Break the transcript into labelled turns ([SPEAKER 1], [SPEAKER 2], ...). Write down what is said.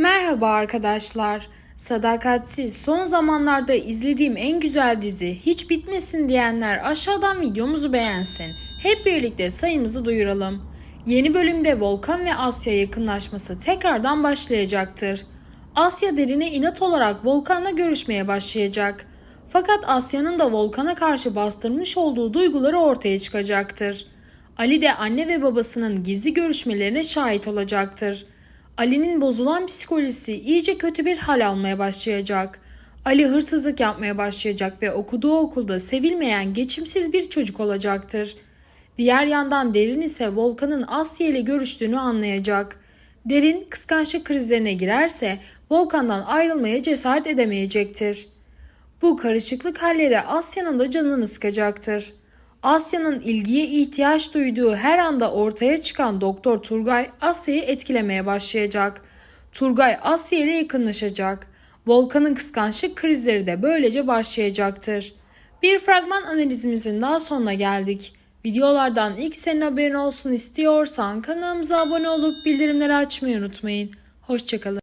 [SPEAKER 1] Merhaba arkadaşlar. Sadakatsiz son zamanlarda izlediğim en güzel dizi hiç bitmesin diyenler aşağıdan videomuzu beğensin. Hep birlikte sayımızı duyuralım. Yeni bölümde Volkan ve Asya yakınlaşması tekrardan başlayacaktır. Asya derine inat olarak Volkan'la görüşmeye başlayacak. Fakat Asya'nın da Volkan'a karşı bastırmış olduğu duyguları ortaya çıkacaktır. Ali de anne ve babasının gizli görüşmelerine şahit olacaktır. Ali'nin bozulan psikolojisi iyice kötü bir hal almaya başlayacak. Ali hırsızlık yapmaya başlayacak ve okuduğu okulda sevilmeyen geçimsiz bir çocuk olacaktır. Diğer yandan Derin ise Volkan'ın Asya ile görüştüğünü anlayacak. Derin kıskançlık krizlerine girerse Volkan'dan ayrılmaya cesaret edemeyecektir. Bu karışıklık halleri Asya'nın da canını sıkacaktır. Asya'nın ilgiye ihtiyaç duyduğu her anda ortaya çıkan Doktor Turgay Asya'yı etkilemeye başlayacak. Turgay Asya ile yakınlaşacak. Volkan'ın kıskançlık krizleri de böylece başlayacaktır. Bir fragman analizimizin daha sonuna geldik. Videolardan ilk senin haberin olsun istiyorsan kanalımıza abone olup bildirimleri açmayı unutmayın. Hoşçakalın.